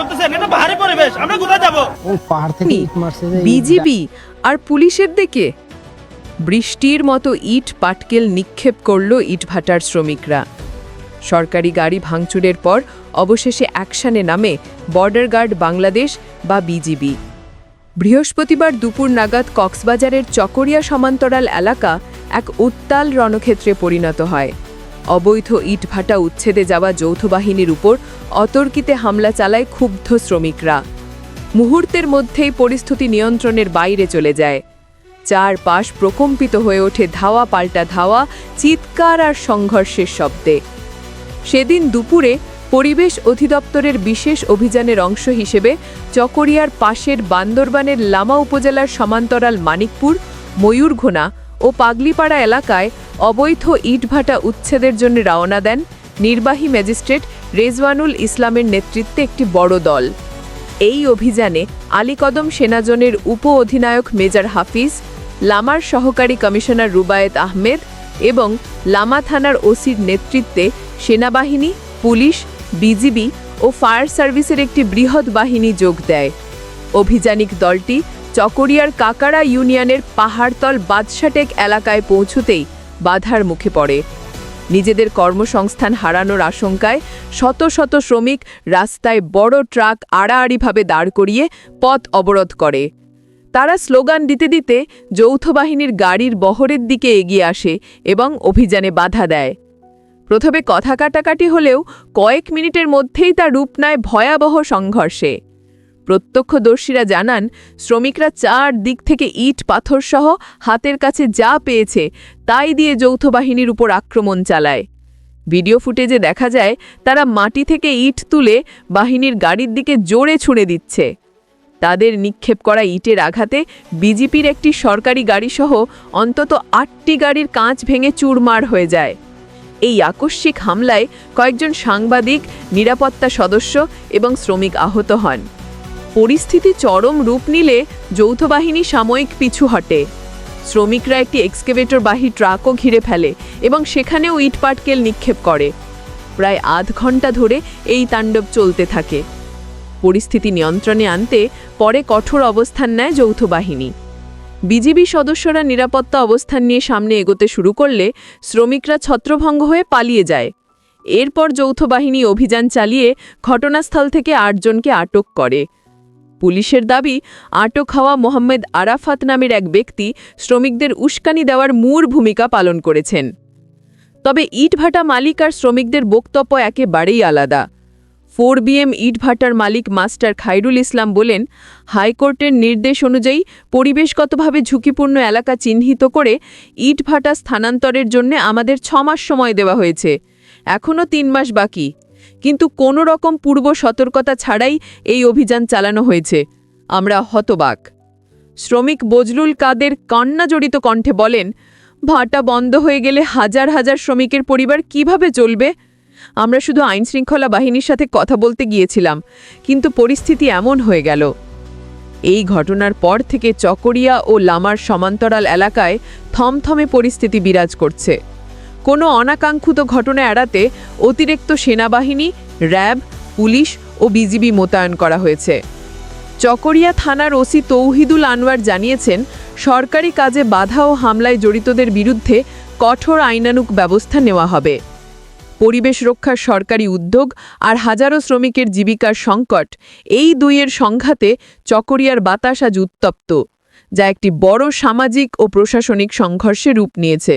করতেছেন? এটা বাহারি পরিবেশ। আমরা কোথায় যাব? ওই পাহাড় থেকে ইট মারছে বিজিবি? আর পুলিশের দিকে বৃষ্টির মতো ইট পাটকেল নিক্ষেপ করল ইটভাটার শ্রমিকরা। সরকারি গাড়ি ভাঙচুরের পর অবশেষে অ্যাকশানে নামে বর্ডার গার্ড বাংলাদেশ বা বিজিবি। বৃহস্পতিবার দুপুর নাগাদ কক্সবাজারের চকরিয়া সমান্তরাল এলাকা এক উত্তাল রণক্ষেত্রে পরিণত হয়। অবৈধ ইটভাটা উচ্ছেদে যাওয়া যৌথ বাহিনীর উপর অতর্কিতে হামলা চালায় ক্ষুব্ধ শ্রমিকরা। মুহূর্তের মধ্যেই পরিস্থিতি নিয়ন্ত্রণের বাইরে চলে যায়। চার পাশ প্রকম্পিত হয়ে ওঠে ধাওয়া পাল্টা ধাওয়া, চিৎকার আর সংঘর্ষের শব্দে। সেদিন দুপুরে পরিবেশ অধিদপ্তরের বিশেষ অভিযানের অংশ হিসেবে চকরিয়ার পাশের বান্দরবানের লামা উপজেলার সমান্তরাল মানিকপুর, ময়ূরঘোনা ও পাগলিপাড়া এলাকায় অবৈধ ইটভাটা উচ্ছেদের জন্য রওনা দেন নির্বাহী ম্যাজিস্ট্রেট রেজওয়ানুল ইসলামের নেতৃত্বে একটি বড় দল। এই অভিযানে আলীকদম সেনাজনের উপ অধিনায়ক মেজর হাফিজ, লামার সহকারী কমিশনার রুবায়েত আহমেদ এবং লামা থানার ওসির নেতৃত্বে সেনাবাহিনী, পুলিশ, বিজিবি ও ফায়ার সার্ভিসের একটি বৃহৎ বাহিনী যোগ দেয়। অভিযানিক দলটি চকরিয়ার কাকারা ইউনিয়নের পাহাড়তল বাদশাটেক এলাকায় পৌঁছতেই বাধার মুখে পড়ে। নিজেদের কর্মসংস্থান হারানোর আশঙ্কায় শত শত শ্রমিক রাস্তায় বড় ট্রাক আড়াআড়িভাবে দাঁড় করিয়ে পথ অবরোধ করে। তারা স্লোগান দিতে দিতে যৌথ বাহিনীর গাড়ির বহরের দিকে এগিয়ে আসে এবং অভিযানে বাধা দেয়। প্রথমে কথা কাটাকাটি হলেও কয়েক মিনিটের মধ্যেই তা রূপ নেয় ভয়াবহ সংঘর্ষে। প্রত্যক্ষদর্শীরা জানান, শ্রমিকরা চার দিক থেকে ইট পাথরসহ হাতের কাছে যা পেয়েছে তাই দিয়ে যৌথ বাহিনীর উপর আক্রমণ চালায়। ভিডিও ফুটেজে দেখা যায়, তারা মাটি থেকে ইট তুলে বাহিনীর গাড়ির দিকে জোরে ছুঁড়ে দিচ্ছে। তাদের নিক্ষেপ করা ইটের আঘাতে বিজেপির একটি সরকারি গাড়িসহ অন্তত আটটি গাড়ির কাঁচ ভেঙে চুরমার হয়ে যায়। এই আকস্মিক হামলায় কয়েকজন সাংবাদিক, নিরাপত্তা সদস্য এবং শ্রমিক আহত হন। পরিস্থিতি চরম রূপ নিলে যৌথ বাহিনী সাময়িক পিছু হটে। শ্রমিকরা একটি এক্সকেভেটরবাহী ট্রাকও ঘিরে ফেলে এবং সেখানেও ইটপাটকেল নিক্ষেপ করে। প্রায় আধ ঘণ্টা ধরে এই তাণ্ডব চলতে থাকে। পরিস্থিতি নিয়ন্ত্রণে আনতে পরে কঠোর অবস্থান নেয় যৌথ বাহিনী বিজিবি সদস্যরা নিরাপত্তা অবস্থান নিয়ে সামনে এগোতে শুরু করলে শ্রমিকরা ছত্রভঙ্গ হয়ে পালিয়ে যায়। এরপর যৌথ বাহিনী অভিযান চালিয়ে ঘটনাস্থল থেকে আটজনকে আটক করে। পুলিশের দাবি, আটক হওয়া মোহাম্মদ আরাফাত নামের এক ব্যক্তি শ্রমিকদের উস্কানি দেওয়ার মূল ভূমিকা পালন করেছেন। তবে ইটভাটা মালিক আর শ্রমিকদের বক্তব্য একেবারেই আলাদা। ফোর বিএম ইটভাটার মালিক মাস্টার খাইরুল ইসলাম বলেন, হাইকোর্টের নির্দেশ অনুযায়ী পরিবেশগতভাবে ঝুঁকিপূর্ণ এলাকা চিহ্নিত করে ইটভাটা স্থানান্তরের জন্য আমাদের ছমাস সময় দেওয়া হয়েছে। এখনও তিন মাস বাকি। কিন্তু কোনো রকম পূর্ব সতর্কতা ছাড়াই এই অভিযান চালানো হয়েছে। আমরা হতবাক। শ্রমিক বজলুল কাদের কান্নাজড়িত কণ্ঠে বলেন, ভাটা বন্ধ হয়ে গেলে হাজার হাজার শ্রমিকের পরিবার কীভাবে চলবে? আমরা শুধু আইনশৃঙ্খলা বাহিনীর সাথে কথা বলতে গিয়েছিলাম, কিন্তু পরিস্থিতি এমন হয়ে গেল। এই ঘটনার পর থেকে চকরিয়া ও লামার সমান্তরাল এলাকায় থমথমে পরিস্থিতি বিরাজ করছে। কোনো অনাকাঙ্ক্ষিত ঘটনা এড়াতে অতিরিক্ত সেনাবাহিনী, র্যাব, পুলিশ ও বিজিবি মোতায়েন করা হয়েছে। চকরিয়া থানার ওসি তৌহিদুল আনোয়ার জানিয়েছেন, সরকারি কাজে বাধা ও হামলায় জড়িতদের বিরুদ্ধে কঠোর আইনানুক ব্যবস্থা নেওয়া হবে। পরিবেশ রক্ষার সরকারি উদ্যোগ আর হাজারো শ্রমিকের জীবিকার সংকট, এই দুইয়ের সংঘাতে চকরিয়ার বাতাস আজ উত্তপ্ত, যা একটি বড় সামাজিক ও প্রশাসনিক সংঘর্ষে রূপ নিয়েছে।